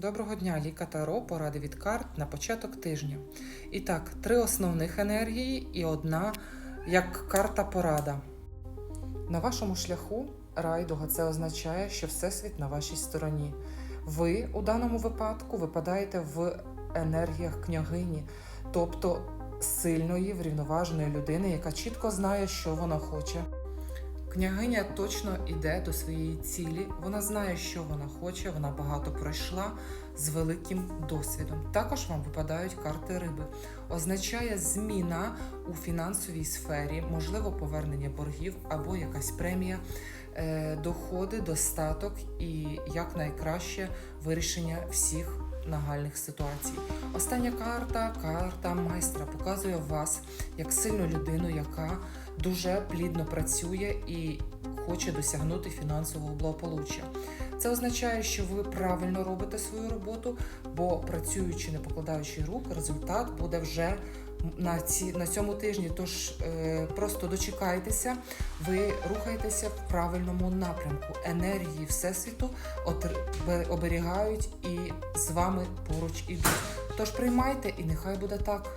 Доброго дня, Ліка Таро, поради від карт на початок тижня. І так, три основних енергії і одна як карта порада. На вашому шляху райдуга це означає, що Всесвіт на вашій стороні. Ви у даному випадку випадаєте в енергіях княгині, тобто сильної, врівноваженої людини, яка чітко знає, що вона хоче. Княгиня точно йде до своєї цілі, вона знає, що вона хоче, вона багато пройшла з великим досвідом. Також вам випадають карти риби. Означає зміна у фінансовій сфері, можливо, повернення боргів або якась премія, е, доходи, достаток і якнайкраще вирішення всіх нагальних ситуацій. Остання карта карта майстра показує вас як сильну людину, яка дуже плідно працює і хоче досягнути фінансового благополуччя. Це означає, що ви правильно робите свою роботу, бо працюючи, не покладаючи рук, результат буде вже на, ці, на цьому тижні. Тож е, просто дочекайтеся, ви рухаєтеся в правильному напрямку. Енергії Всесвіту оберігають і з вами поруч ідуть. Тож приймайте, і нехай буде так.